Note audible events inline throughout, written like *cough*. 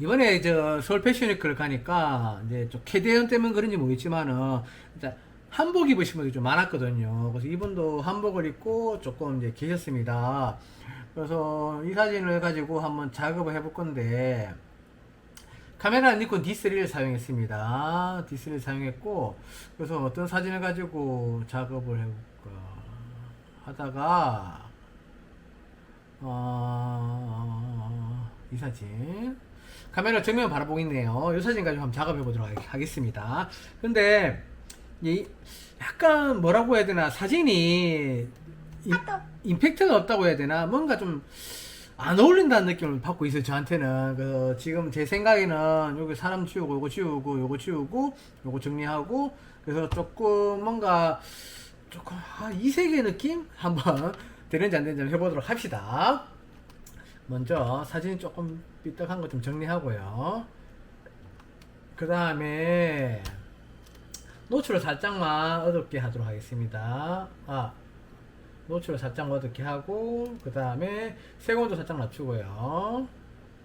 이번에 저 서울 패션위크를 가니까 이제 좀 캐대현 때문에 그런지 모르겠지만은 일단 한복 입으신 분들이 좀 많았거든요. 그래서 이분도 한복을 입고 조금 이제 계셨습니다. 그래서 이 사진을 가지고 한번 작업을 해볼 건데 카메라는 니콘 D3를 사용했습니다. D3를 사용했고 그래서 어떤 사진을 가지고 작업을 해볼까 하다가 어, 이 사진 카메라 정면 바라보고 있네요. 이 사진 가지고 한번 작업해 보도록 하겠습니다. 근데 이 약간 뭐라고 해야 되나 사진이 임, 임팩트가 없다고 해야 되나 뭔가 좀 안 어울린다는 느낌을 받고 있어요 저한테는 그래서 지금 제 생각에는 여기 사람 치우고 요거 치우고 요거 치우고 요거 정리하고 그래서 조금 뭔가 조금 아, 이세계 느낌 한번 *laughs* 되는지 안 되는지 한번 해보도록 합시다 먼저 사진 조금 삐딱한 거 좀 정리하고요. 그 다음에 노출을 살짝만 어둡게 하도록 하겠습니다. 아 노출을 살짝 어둡게 하고 그 다음에 색온도 살짝 낮추고요.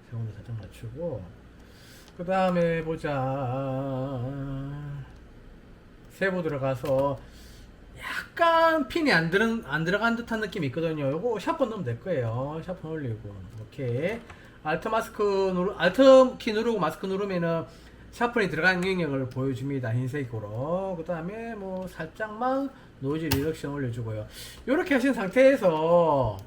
색온도 살짝 낮추고 그 다음에 보자. 세부 들어가서 약간 핀이 안, 들어, 안 들어간 듯한 느낌이 있거든요. 요거 샤프 넣으면 될 거예요. 샤프 올리고. 오케이. 알트 마스크 누르 알트 키 누르고 마스크 누르면은 샤프이 들어간 영역을 보여줍니다. 흰색으로. 그 다음에 뭐 살짝만 노이즈 리덕션 올려주고요. 이렇게 하신 상태에서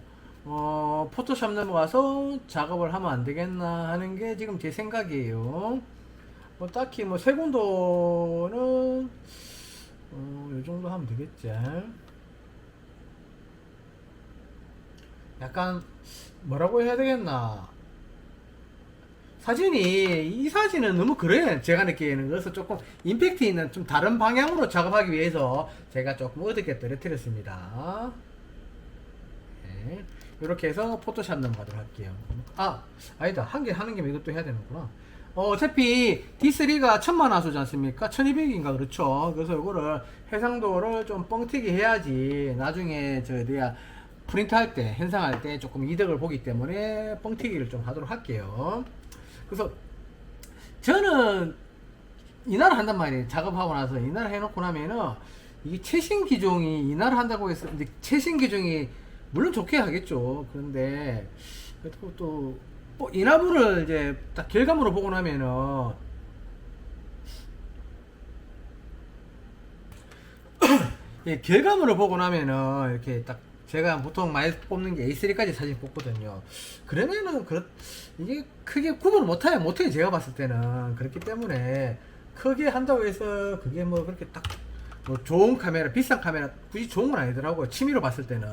어, 포토샵 넘어가서 작업을 하면 안 되겠나 하는 게 지금 제 생각이에요. 뭐 딱히 뭐 세곤도는 어, 요 정도 하면 되겠지. 약간 뭐라고 해야 되겠나? 사진이 이 사진은 너무 그래. 제가 느끼는 그래서 조금 임팩트 있는 좀 다른 방향으로 작업하기 위해서 제가 조금 어둡게 떨어뜨렸습니다. 네. 이렇게 해서 포토샵 넘어가도록 할게요. 아 아니다. 한 개 하는 김에 이것도 해야 되는구나 어, 어차피 D3가 천만 화소지 않습니까 1200인가 그렇죠 그래서 이거를 해상도를 좀 뻥튀기 해야지 나중에 저 내가 프린트 할 때 현상할 때 조금 이득을 보기 때문에 뻥튀기를 좀 하도록 할게요 그래서 저는 이날 한단 말이에요. 작업하고 나서 이날 해놓고 나면은 이게 최신 기종이 이날 한다고 해서 이제 최신 기종이 물론 좋게 하겠죠. 그런데 그리고 또뭐 이나무를 이제 딱 결과물을 보고 나면은 *coughs* 예, 결과물을 보고 나면은 이렇게 딱 제가 보통 많이 뽑는 게 A3까지 사진 뽑거든요. 그러면은 그렇 이게 크게 구분을 못해요. 못해요. 제가 봤을 때는 그렇기 때문에 크게 한다고 해서 그게 뭐 그렇게 딱 뭐 좋은 카메라, 비싼 카메라 굳이 좋은 건 아니더라고요. 취미로 봤을 때는.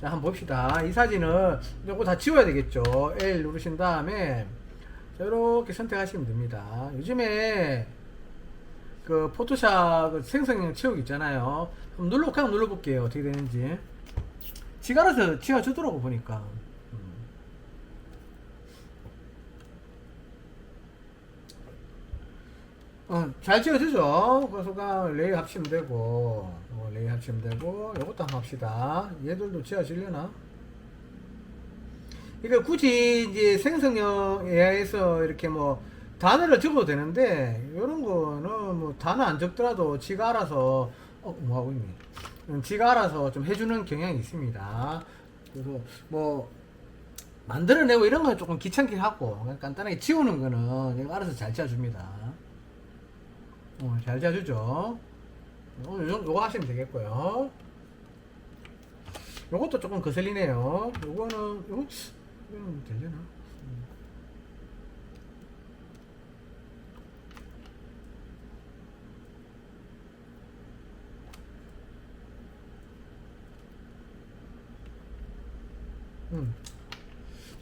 자, 한번 봅시다. 이 사진은 요거 다 지워야 되겠죠. L 누르신 다음에 자, 이렇게 선택하시면 됩니다. 요즘에 그 포토샵 그 생성형 채우기 있잖아요. 한번 눌러 그냥 눌러볼게요. 어떻게 되는지. 지가 알아서 지워주더라고 보니까. 음. 어, 잘 지워주죠. 그래서 그냥 레이 합치면 되고, 어, 레이 합치면 되고, 요것도 한번 합시다. 얘들도 지워지려나? 이거 굳이 이제 생성형 AI에서 이렇게 뭐 단어를 적어도 되는데 이런 거는 뭐 단어 안 적더라도 지가 알아서 어 뭐 하고 있니? 음, 지가 알아서 좀 해주는 경향이 있습니다. 그래서 뭐 만들어내고 이런 건 조금 귀찮긴 하고 간단하게 지우는 거는 알아서 잘 지어줍니다. 어, 잘 지어주죠. 어, 요 요거 하시면 되겠고요. 요것도 조금 거슬리네요. 요거는 요거 이거는 되려나? 음.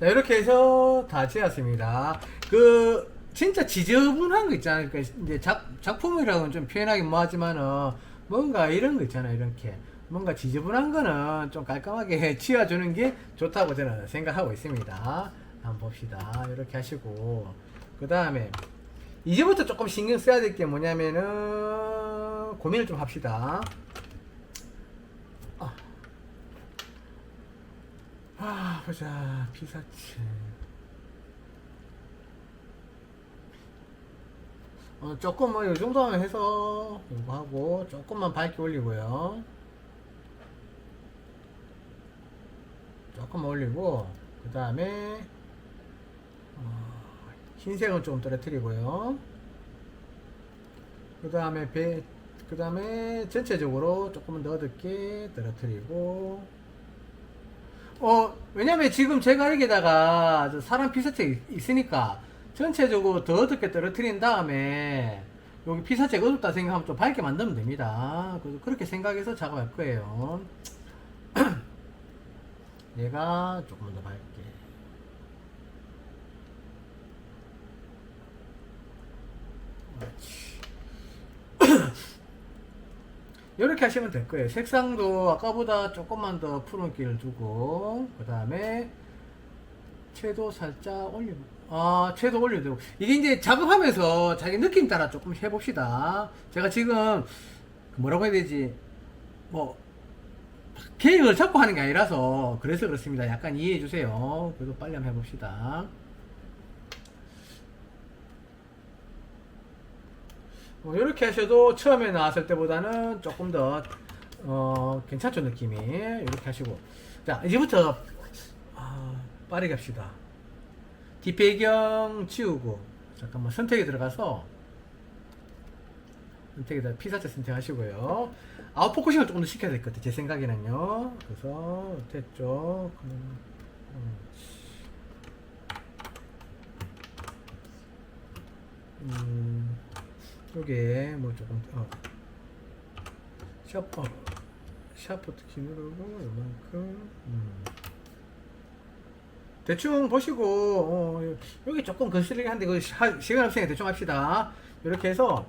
자, 이렇게 해서 다 지었습니다. 그, 진짜 지저분한 거 있잖아요. 그러니까 이제 작, 작품이라고는 좀 표현하기 뭐하지만은, 뭔가 이런 거 있잖아요. 이렇게. 뭔가 지저분한 거는 좀 깔끔하게 *laughs* 치워주는 게 좋다고 저는 생각하고 있습니다. 한번 봅시다. 이렇게 하시고. 그 다음에, 이제부터 조금 신경 써야 될 게 뭐냐면은, 고민을 좀 합시다. 아. 아, 보자. 피사체. 어, 조금 뭐이 정도만 해서 이거 하고 조금만 밝게 올리고요. 조금 올리고 그 다음에 어, 흰색은 좀 떨어뜨리고요. 그 다음에 배, 그 다음에 전체적으로 조금은 더 어둡게 떨어뜨리고 어 왜냐면 지금 제가 여기다가 저 사람 피사체 있으니까 전체적으로 더 어둡게 떨어뜨린 다음에 여기 피사체가 어둡다 생각하면 좀 밝게 만들면 됩니다. 그래서 그렇게 생각해서 작업할 거예요. *clears throat* 얘가 조금 더 밝게. *clears throat* 이렇게 하시면 될 거예요. 색상도 아까보다 조금만 더 푸른기를 두고, 그 다음에 채도 살짝 올리고, 아, 채도 올려도 되고. 이게 이제 작업하면서 자기 느낌 따라 조금 해봅시다. 제가 지금 뭐라고 해야 되지? 뭐, 계획을 잡고 하는 게 아니라서 그래서 그렇습니다. 약간 이해해 주세요. 그래도 빨리 한번 해봅시다. 뭐 이렇게 하셔도 처음에 나왔을 때보다는 조금 더 어, 괜찮죠 느낌이 이렇게 하시고 자 이제부터 아, 빠르게 합시다. 뒷배경 지우고 잠깐만 선택에 들어가서 선택에다 피사체 선택하시고요. 아웃포커싱을 조금 더 시켜야 될 것 같아요. 제 생각에는요. 그래서 됐죠. 음, 음. 음, 요게 뭐 조금 어. 샤프 샤프트 키 누르고 요만큼 음. 대충 보시고 어, 여기 조금 거슬리게 한데 그 시- 시간 없으니까 대충 합시다. 이렇게 해서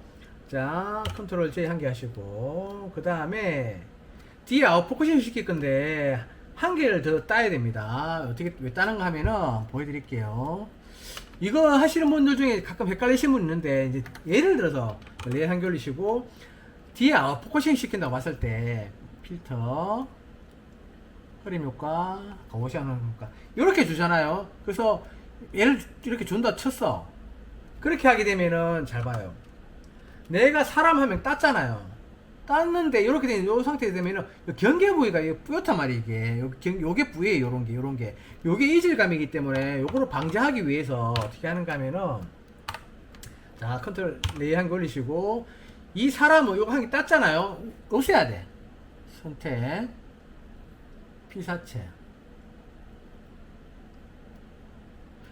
자 컨트롤 J 한 개 하시고 그 다음에 뒤에 아웃 포커싱 시킬 건데 한 개를 더 따야 됩니다. 어떻게 왜 따는가 하면은 보여드릴게요. 이거 하시는 분들 중에 가끔 헷갈리시는 분 있는데 이제 예를 들어서 레이어 한개 올리시고 뒤에 아웃 포커싱 시킨다고 봤을 때 필터 흐림 효과, 거시하는 효과 이렇게 주잖아요. 그래서 얘를 이렇게 준다 쳤어. 그렇게 하게 되면은 잘 봐요. 내가 사람 한 명 땄잖아요. 땄는데 이렇게 된요 상태 되면은 요 경계 부위가 뿌옇단 말이에요 이게 요, 경, 요게 부위에요 요런 게 요런 게 요게 이질감이기 때문에 요거를 방지하기 위해서 어떻게 하는가 하면은 자 컨트롤 레이 한개 올리시고 이 사람은 요거 한 개 땄잖아요 없애야 돼 선택 피사체.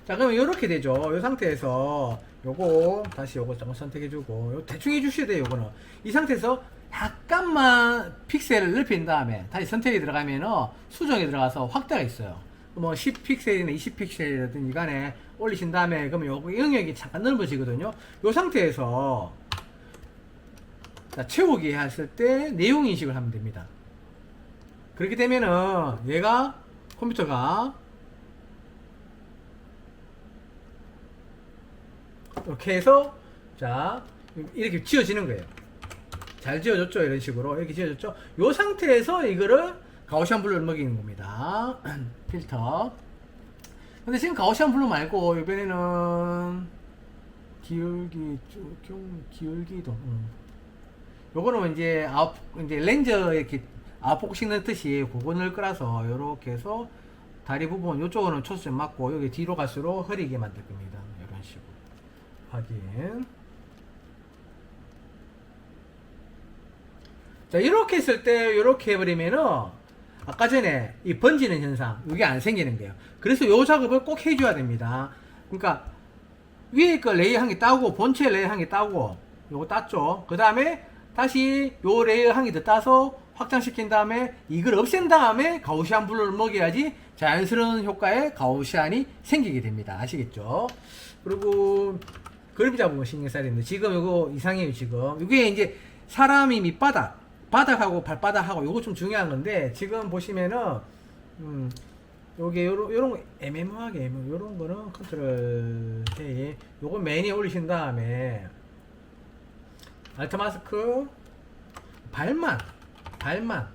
자 그러면 이렇게 되죠. 이 상태에서 요거 다시 요거 조금 선택해주고 요 대충 해주셔야 돼요 요거는. 이 상태에서 약간만 픽셀을 넓힌 다음에 다시 선택에 들어가면은 수정에 들어가서 확대가 있어요. 뭐 10픽셀이나 20픽셀이라든지 간에 올리신 다음에 그러면 요거 영역이 잠깐 넓어지거든요. 요 상태에서 자, 채우기 했을 때 내용 인식을 하면 됩니다 그렇게 되면은 얘가 컴퓨터가 이렇게 해서 자 이렇게 지어지는 거예요. 잘 지어졌죠 이런 식으로 이렇게 지어졌죠. 이 상태에서 이거를 가오시안 블루를 먹이는 겁니다. *clears throat* 필터. 근데 지금 가오시안 블루 말고 이번에는 기울기 조금 기울기도. 음. 요거는 이제 아웃 이제 렌즈 이렇게 아웃포커싱 넣듯이 그거 넣을 거라서 요렇게 해서 다리 부분 요쪽은 초점 맞고 여기 뒤로 갈수록 흐리게 만들 겁니다. 이런 식으로. 확인. 자, 이렇게 했을 때, 이렇게 해버리면은, 아까 전에 이 번지는 현상, 이게 안 생기는 거예요. 그래서 요 작업을 꼭 해줘야 됩니다. 그러니까, 위에 거 레이어 한 개 따고, 본체 레이어 한 개 따고, 요거 땄죠. 그 다음에, 다시 요 레이어 한 개 더 따서, 확장시킨 다음에, 이걸 없앤 다음에, 가우시안 블루를 먹여야지, 자연스러운 효과의 가우시안이 생기게 됩니다. 아시겠죠? 그리고, 그림 잡으면 신경 써야 됩니다. 지금 요거 이상해요, 지금. 이게 이제 사람이 밑바닥, 바닥하고 발바닥하고 요거 좀 중요한 건데, 지금 보시면은, 음, 요게 요런, 요런 거 애매모하게, 애매- 요런 거는 컨트롤 A. 요거 메인에 올리신 다음에, 알트 마스크, 발만, 발만,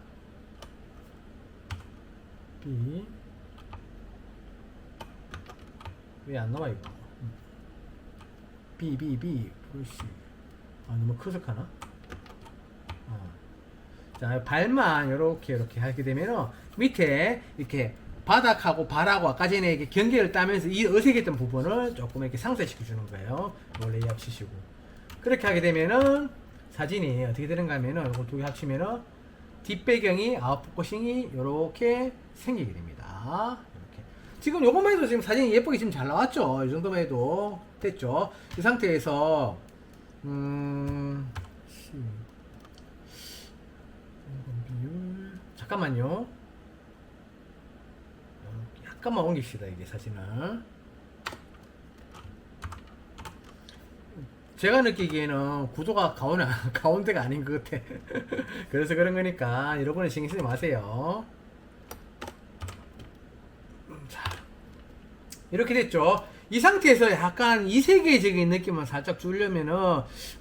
B. 왜 안 나와, 이거? B, B, B, 푸시. 아, 너무 가나? 어. 자, 발만 이렇게 이렇게 하게 되면은 밑에 이렇게 바닥하고 발하고 아까 전에 이렇게 경계를 따면서 이 어색했던 부분을 조금 이렇게 상쇄시켜 주는 거예요. 이거 레이아웃 치시고. 그렇게 하게 되면은 사진이 어떻게 되는가 하면은 이거 두개 합치면은 뒷배경이 아웃포커싱이 이렇게 생기게 됩니다. 이렇게. 지금 요것만 해도 지금 사진이 예쁘게 지금 잘 나왔죠. 이 정도만 해도 됐죠. 이 상태에서 음 잠깐만요. 어, 약간만 옮깁시다 이게 사진을. 제가 느끼기에는 구도가 가운데, *laughs* 가운데가 아닌 것 같아. *laughs* 그래서 그런 거니까 여러분은 신경 쓰지 마세요. 음, 자, 이렇게 됐죠. 이 상태에서 약간 이세계적인 느낌을 살짝 주려면은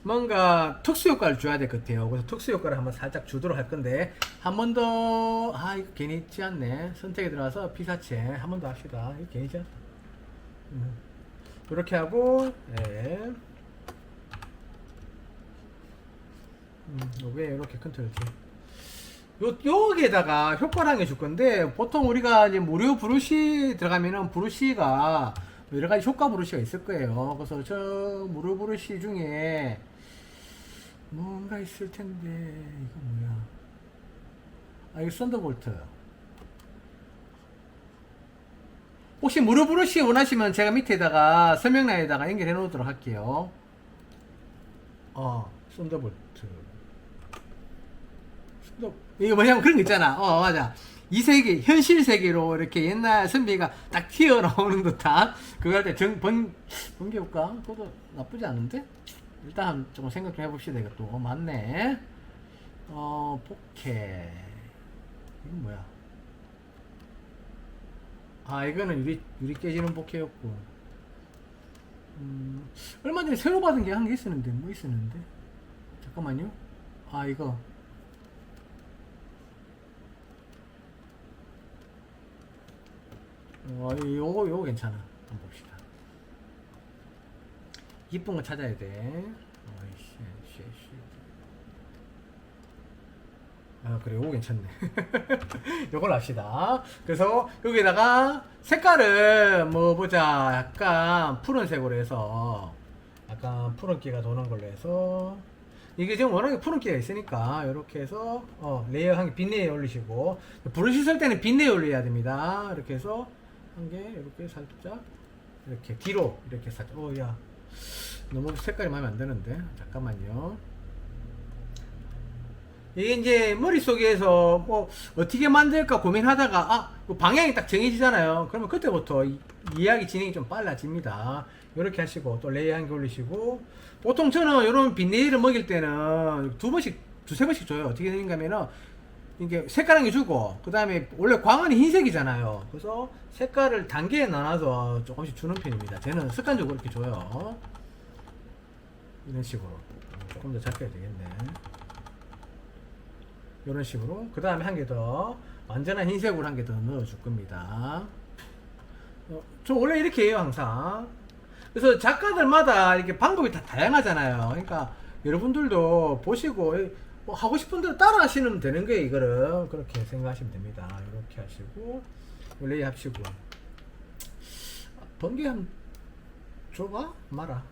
뭔가 특수 효과를 줘야 될 것 같아요. 그래서 특수 효과를 한번 살짝 주도록 할 건데 한 번 더, 아, 이거 괜히 있지 않네. 선택에 들어가서 피사체 한 번 더 합시다. 이거 괜히 있지 않다. 음. 이렇게 하고, 예. 음, 요게 이렇게 컨트롤 T. 요, 여기에다가 효과를 줄 건데, 보통 우리가 이제 무료 브러쉬 들어가면은 브러쉬가 여러 가지 효과 브러쉬가 있을 거예요. 그래서 저 무료 브러쉬 중에 뭔가 있을 텐데, 이거 뭐야. 아, 이거 썬더볼트. 혹시 무료 브러쉬 원하시면 제가 밑에다가 설명란에다가 연결해 놓도록 할게요. 어, 썬더볼트. 또 이거 뭐냐면 그런 거 있잖아. 어 맞아. 이 세계 현실 세계로 이렇게 옛날 선비가 딱 튀어나오는 듯한 그거 할때 정 번 번개 볼까? 그것도 나쁘지 않은데? 일단 조금 생각 좀 해봅시다 이것도 어, 맞네. 어 포켓 이건 뭐야? 아 이거는 유리 유리 깨지는 포켓였고. 음 얼마 전에 새로 받은 게 한 개 있었는데 뭐 있었는데? 잠깐만요. 아 이거 어, 요거, 요거 괜찮아. 한번 봅시다. 이쁜 거 찾아야 돼. 어이씨, 씨, 씨. 아, 그래, 요거 괜찮네. *laughs* 요걸 합시다. 그래서 여기다가 색깔을 뭐 보자. 약간 푸른색으로 해서 약간 푸른기가 도는 걸로 해서 이게 지금 워낙에 푸른기가 있으니까 이렇게 해서 어, 레이어 한개 빗내에 올리시고 브러쉬 쓸 때는 빗내에 올려야 됩니다. 이렇게 해서 한 개 이렇게 살짝 이렇게 뒤로 이렇게 살짝 어야 너무 색깔이 마음에 안 드는데 잠깐만요. 이게 이제 머릿속에서 뭐 어떻게 만들까 고민하다가 아 방향이 딱 정해지잖아요. 그러면 그때부터 이, 이야기 진행이 좀 빨라집니다. 이렇게 하시고 또 레이 한 개 올리시고 보통 저는 이런 빈네일을 먹일 때는 두 번씩 두세 번씩 줘요. 어떻게 되는가 하면은 이게 색깔 한개 주고 그 다음에 원래 광은 흰색이잖아요. 그래서 색깔을 단계에 나눠서 조금씩 주는 편입니다. 저는 습관적으로 이렇게 줘요. 이런 식으로 조금 더 작게 되겠네. 이런 식으로 그 다음에 한 개 더 완전한 흰색으로 한 개 더 넣어 줄 겁니다. 어, 저 원래 이렇게 해요 항상. 그래서 작가들마다 이렇게 방법이 다 다양하잖아요. 그러니까 여러분들도 보시고 뭐 하고 싶은 대로 따라 하시면 되는 거예요. 이거를 그렇게 생각하시면 됩니다. 이렇게 하시고 레이 합시고 번개 한 줘봐 말아.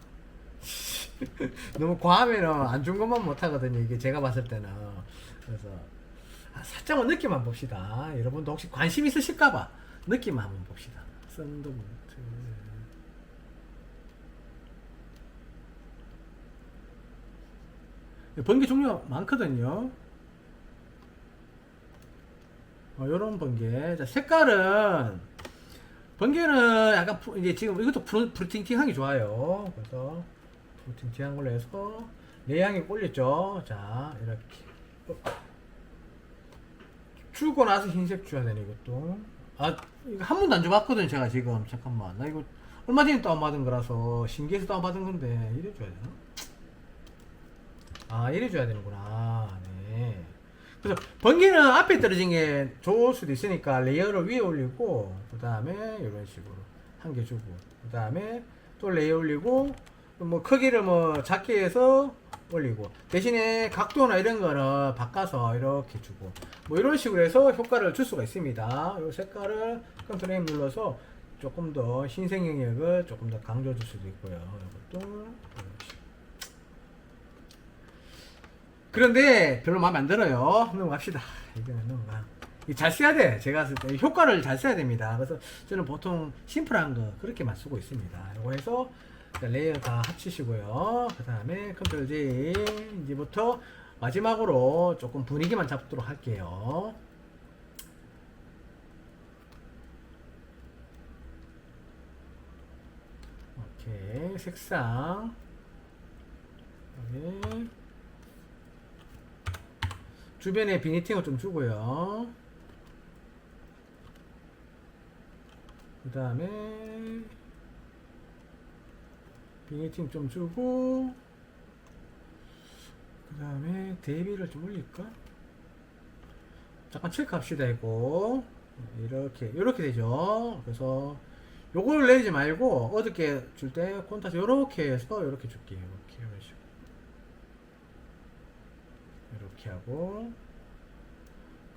*laughs* 너무 과하면은 안 준 것만 못 하거든요. 이게 제가 봤을 때는 그래서 아, 살짝만 느낌만 봅시다. 여러분도 혹시 관심 있으실까봐 느낌만 한번 봅시다. 썬더볼트. 번개 종류가 많거든요. 어, 요런 번개. 자, 색깔은, 번개는 약간, 푸- 이제 지금 이것도 프루, 프루팅팅하기 좋아요. 그래서, 프루팅팅한 걸로 해서, 내향이 올렸죠. 자, 이렇게. 어. 줄고 나서 흰색 줘야 되네, 이것도. 아, 이거 한 번도 안 줘봤거든, 제가 지금. 잠깐만. 나 이거 얼마 전에 다운받은 거라서, 신기해서 다운받은 건데, 이래 줘야 되나? 아, 이래 줘야 되는구나. 네. 그래서 번개는 앞에 떨어진 게 좋을 수도 있으니까 레이어를 위에 올리고 그 다음에 이런 식으로 한 개 주고 그 다음에 또 레이어 올리고 뭐 크기를 뭐 작게 해서 올리고 대신에 각도나 이런 거를 바꿔서 이렇게 주고 뭐 이런 식으로 해서 효과를 줄 수가 있습니다. 이 색깔을 컨트롤 M 눌러서 조금 더 흰색 영역을 조금 더 강조 줄 수도 있고요. 이것도 이런 식으로. 그런데 별로 마음에 안 들어요. 넘어갑시다. 이잘 써야 돼. 제가 쓸때 효과를 잘 써야 됩니다. 그래서 저는 보통 심플한 거 그렇게만 쓰고 있습니다. 이거 해서 레이어 다 합치시고요. 그 다음에 컨트롤 J 이제부터 마지막으로 조금 분위기만 잡도록 할게요. 오케이 색상 여기 주변에 비니팅을 좀 주고요. 그 다음에 비니팅 좀 주고 그 다음에 대비를 좀 올릴까? 잠깐 체크합시다 이거 이렇게 이렇게 되죠. 그래서 요걸 내지 말고 어둡게 줄때 콘타스 이렇게 해서 이렇게 줄게요. 이렇게 이런 식으로. 이렇게 하고.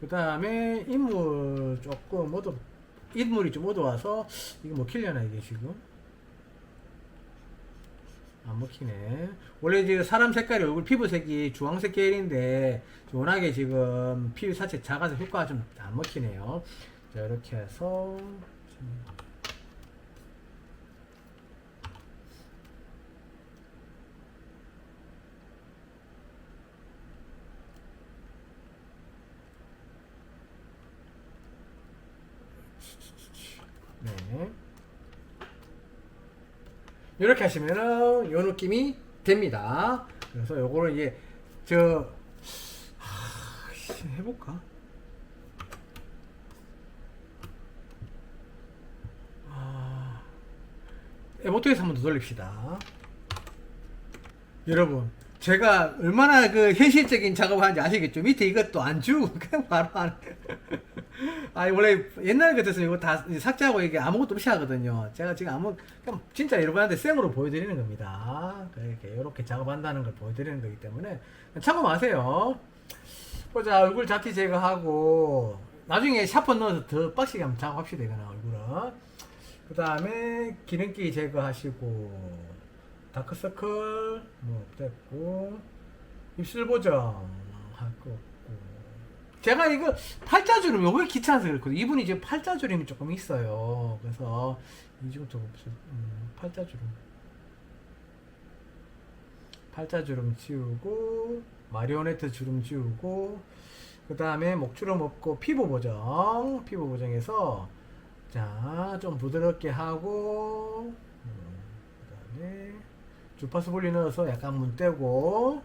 그 다음에 인물 조금 어두 인물이 좀 어두워서 이거 먹히려나 이게 지금? 안 먹히네. 원래 이제 사람 색깔이 얼굴 피부색이 주황색 계열인데 워낙에 지금 피부 자체 작아서 효과가 좀 안 먹히네요. 자 이렇게 해서 네. 이렇게 하시면은 요 느낌이 됩니다. 그래서 요거를 이제 저 하, 씨, 해볼까? 아, 에모토에서 한번 더 돌립시다. 여러분, 제가 얼마나 그 현실적인 작업을 하는지 아시겠죠? 밑에 이것도 안 주고 *laughs* 그냥 바로 안 해. 아니 원래 옛날 같았으면 이거 다 삭제하고 이게 아무것도 없이 하거든요. 제가 지금 아무 그냥 진짜 여러분한테 생으로 보여드리는 겁니다. 이렇게 이렇게 작업한다는 걸 보여드리는 거기 때문에 참고 마세요. 보자 얼굴 잡티 제거하고 나중에 샤퍼 넣어서 더 빡시게 한번 작업합시다 이거는 얼굴은. 그 다음에 기름기 제거하시고 다크서클 뭐 됐고 입술 보정 할 거고 제가 이거 팔자 주름 요게 귀찮아서 그렇거든요. 이분이 지금 팔자 주름이 조금 있어요. 그래서 이중부터 무슨 음, 팔자 주름. 팔자 주름 지우고 마리오네트 주름 지우고 그 다음에 목주름 없고 피부 보정 피부 보정해서 자 좀 부드럽게 하고 그 다음에 주파수 볼리 넣어서 약간 문 떼고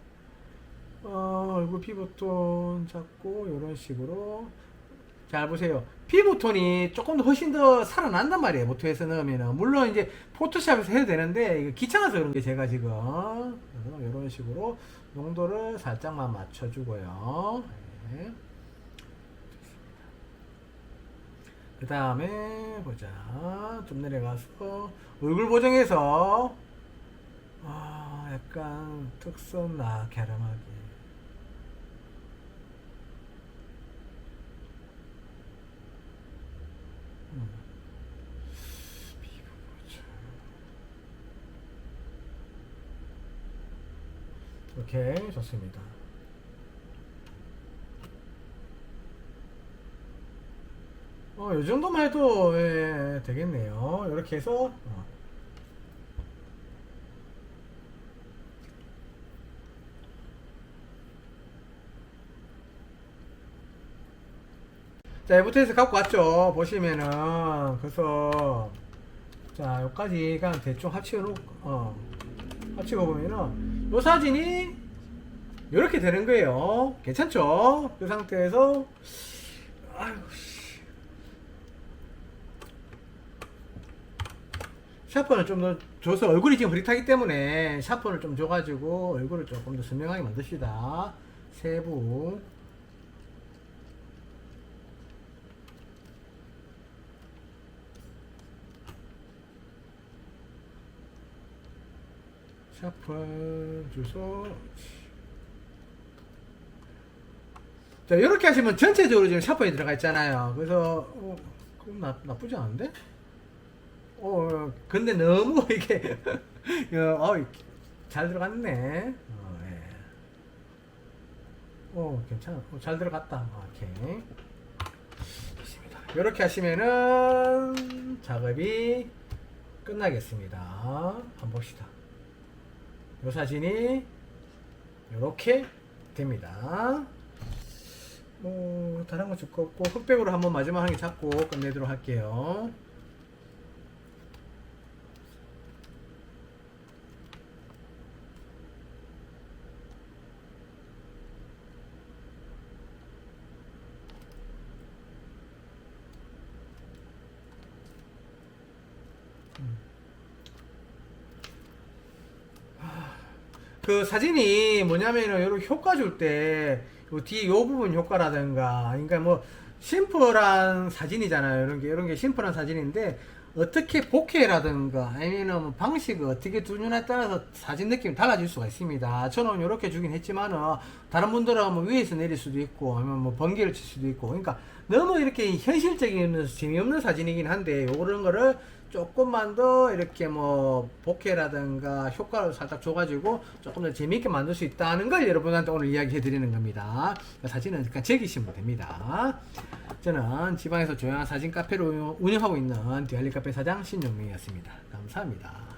어, 얼굴 피부톤 잡고 이런 식으로. 잘 보세요. 피부톤이 조금 더 훨씬 더 살아난단 말이에요 모토에서 넣으면은. 물론 이제 포토샵에서 해도 되는데 귀찮아서 그런 게 제가 지금. 이런 식으로 농도를 살짝만 맞춰주고요. 네. 그 다음에 보자. 좀 내려가서 얼굴 보정해서 아 약간 특선 나게 아름하게 음. 피부 오케이 좋습니다 어, 이 정도만 해도 예, 되겠네요. 이렇게 해서 어. 자, 에버트에서 갖고 왔죠. 보시면은 그래서 자, 여기까지가 대충 합치고 놓- 어, 합치고 보면은 요 사진이 이렇게 되는 거예요. 괜찮죠? 그 상태에서 아유 씨. 샤프를 좀 더 줘서 얼굴이 지금 흐릿하기 때문에 샤프를 좀 줘가지고 얼굴을 조금 더 선명하게 만드시다. 세부. 샤프 주소. 자 이렇게 하시면 전체적으로 지금 샤프에 들어가 있잖아요. 그래서 어, 그럼 나, 나쁘지 않은데? 어 근데 너무 *laughs* 이게 어, 어, 잘 들어갔네. 어, 예. 어 괜찮아. 어, 잘 들어갔다. 오케이. 이렇게 하시면은 작업이 끝나겠습니다. 한번 봅시다. 이 사진이 이렇게 됩니다. 뭐 다른 거 줄 거 없고 흑백으로 한번 마지막 한 개 잡고 끝내도록 할게요. 그 사진이 뭐냐면은 이런 효과 줄때 뒤에 요 부분 효과라든가 그러니까 뭐 심플한 사진이잖아요 이런 게 이런 게 심플한 사진인데 어떻게 복해라든가 아니면은 뭐 방식을 어떻게 두느냐에 따라서 사진 느낌이 달라질 수가 있습니다. 저는 이렇게 주긴 했지만은 다른 분들은 뭐 위에서 내릴 수도 있고 아니면 뭐 번개를 칠 수도 있고 그러니까 너무 이렇게 현실적인 재미없는 사진이긴 한데 요런 거를 조금만 더 이렇게 뭐 복해라든가 효과를 살짝 줘가지고 조금 더 재미있게 만들 수 있다는 걸 여러분한테 오늘 이야기해 드리는 겁니다. 사진은 그냥 즐기시면 됩니다. 저는 지방에서 조용한 사진 카페를 운영하고 있는 디알리 카페 사장 신용민이었습니다. 감사합니다.